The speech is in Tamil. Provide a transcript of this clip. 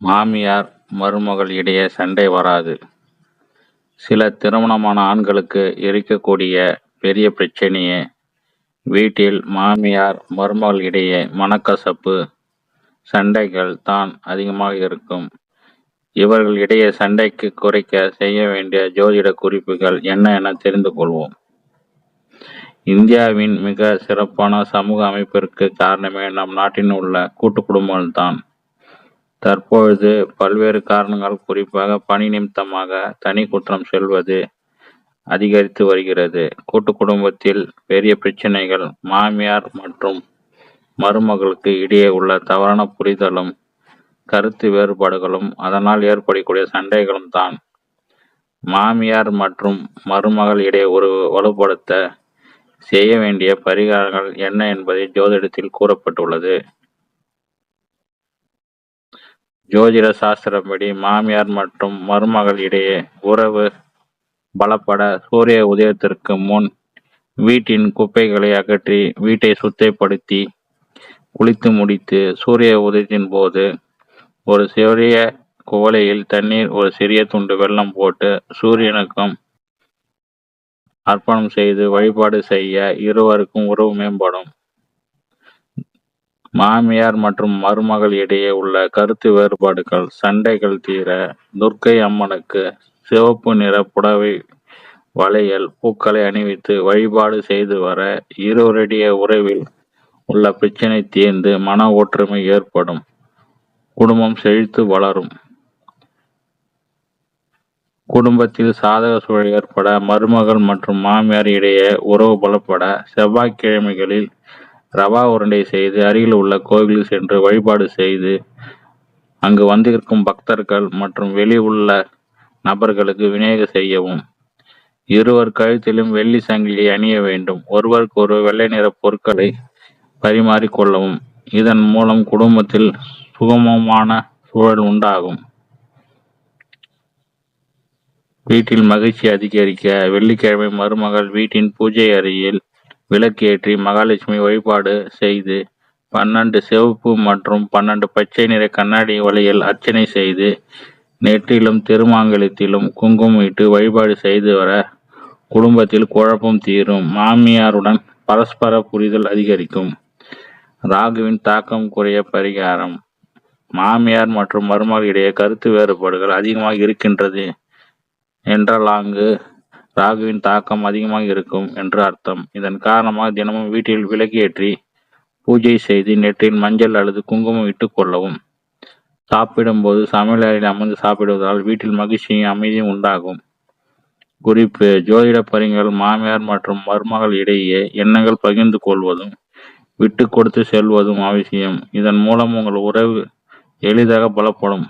மாமியார், மருமகள் இடையே சண்டை வராது. சில திருமணமான ஆண்களுக்கு இருக்கக்கூடிய பெரிய பிரச்சனையே, வீட்டில் மாமியார், மருமகள் இடையே மனக்கசப்பு, சண்டைகள் தான் அதிகமாக இருக்கும். இவர்கள் இடையே சண்டைக்கு குறைக்க செய்ய வேண்டிய ஜோதிட குறிப்புகள் என்ன என தெரிந்து கொள்வோம். இந்தியாவின் மிக சிறப்பான சமூக அமைப்பிற்கு காரணமே நம் நாட்டில் உள்ள கூட்டு குடும்பங்கள்தான். தற்பொழுது பல்வேறு காரணங்கள் குறிப்பாக பணி நிமித்தமாக தனி குற்றம் செல்வது அதிகரித்து வருகிறது. கூட்டு குடும்பத்தில் பெரிய பிரச்சனைகள் மாமியார் மற்றும் மருமகளுக்கு இடையே உள்ள தவறான புரிதலும், கருத்து வேறுபாடுகளும், அதனால் ஏற்படக்கூடிய சண்டைகளும் தான். மாமியார் மற்றும் மருமகள் இடையே ஒரு வலுப்படுத்த செய்ய வேண்டிய பரிகாரங்கள் என்ன என்பதை ஜோதிடத்தில் கூறப்பட்டுள்ளது. ஜோதிட சாஸ்திரப்படி மாமியார் மற்றும் மருமகள் இடையே உறவு பலப்பட சூரிய உதயத்திற்கு முன் வீட்டின் குப்பைகளை அகற்றி வீட்டை சுத்தப்படுத்தி குளித்து முடித்து சூரிய உதயத்தின் போது ஒரு சிறிய குவளையில் தண்ணீர் ஒரு சிறிய துண்டு வெல்லம் போட்டு சூரியனுக்கும் அர்ப்பணம் செய்து வழிபாடு செய்ய இருவருக்கும் உறவு மேம்படும். மாமியார் மற்றும் மருமகள் இடையே உள்ள கருத்து வேறுபாடுகள், சண்டைகள் தீர துர்க்கை அம்மனுக்கு சிவப்பு நிற புடவை, வளையல், பூக்களை அணிவித்து வழிபாடு செய்து வர இருவருடைய உறவில் உள்ள பிரச்சனை தீர்ந்து மன ஒற்றுமை ஏற்படும். குடும்பம் செழித்து வளரும். குடும்பத்தில் சாதக சூழல் ஏற்பட மருமகள் மற்றும் மாமியார் இடையே உறவு பலப்பட செவ்வாய்க்கிழமைகளில் ரவா உருண்டை செய்து அருகில் உள்ள கோவிலில் சென்று வழிபாடு செய்து அங்கு வந்திருக்கும் பக்தர்கள் மற்றும் வெளி உள்ள நபர்களுக்கு விநியோகம் செய்யவும். இருவர் கழுத்திலும் வெள்ளி சங்கிலியை அணிய வேண்டும். ஒருவருக்கொருவர் வெள்ளை நிற பொருட்களை பரிமாறிக் கொள்ளவும். இதன் மூலம் குடும்பத்தில் சுகமமான சூழல் உண்டாகும். வீட்டில் மகிழ்ச்சி அதிகரிக்க வெள்ளிக்கிழமை மருமகள் வீட்டின் பூஜை அறையில் விளக்கேற்றி மகாலட்சுமி வழிபாடு செய்து பன்னெண்டு சிவப்பு மற்றும் பன்னெண்டு பச்சை நிற கண்ணாடி வளையல் அர்ச்சனை செய்து நெற்றிலும் திருமாங்கலத்திலும் குங்குமம் இட்டு வழிபாடு செய்து வர குடும்பத்தில் குழப்பம் தீரும். மாமியாருடன் பரஸ்பர புரிதல் அதிகரிக்கும். ராகுவின் தாக்கம் குறைய பரிகாரம் மாமியார் மற்றும் மருமகள் இடையே கருத்து வேறுபாடுகள் அதிகமாக இருக்கின்றது என்றால் அங்கு ராகுவின் தாக்கம் அதிகமாக இருக்கும் என்று அர்த்தம். இதன் காரணமாக தினமும் வீட்டில் விளக்கேற்றி பூஜை செய்து நெற்றில் மஞ்சள் அல்லது குங்குமம் இட்டுக் கொள்ளவும். சாப்பிடும்போது சமையலறையில் அமர்ந்து சாப்பிடுவதால் வீட்டில் மகிழ்ச்சியும் அமைதியும் உண்டாகும். குறிப்பு ஜோதிட பரிகள் மாமியார் மற்றும் மருமகள் இடையே எண்ணங்கள் பகிர்ந்து கொள்வதும், விட்டு கொடுத்து செல்வதும் அவசியம். இதன் மூலம் உங்கள் உறவு எளிதாக பலப்படும்.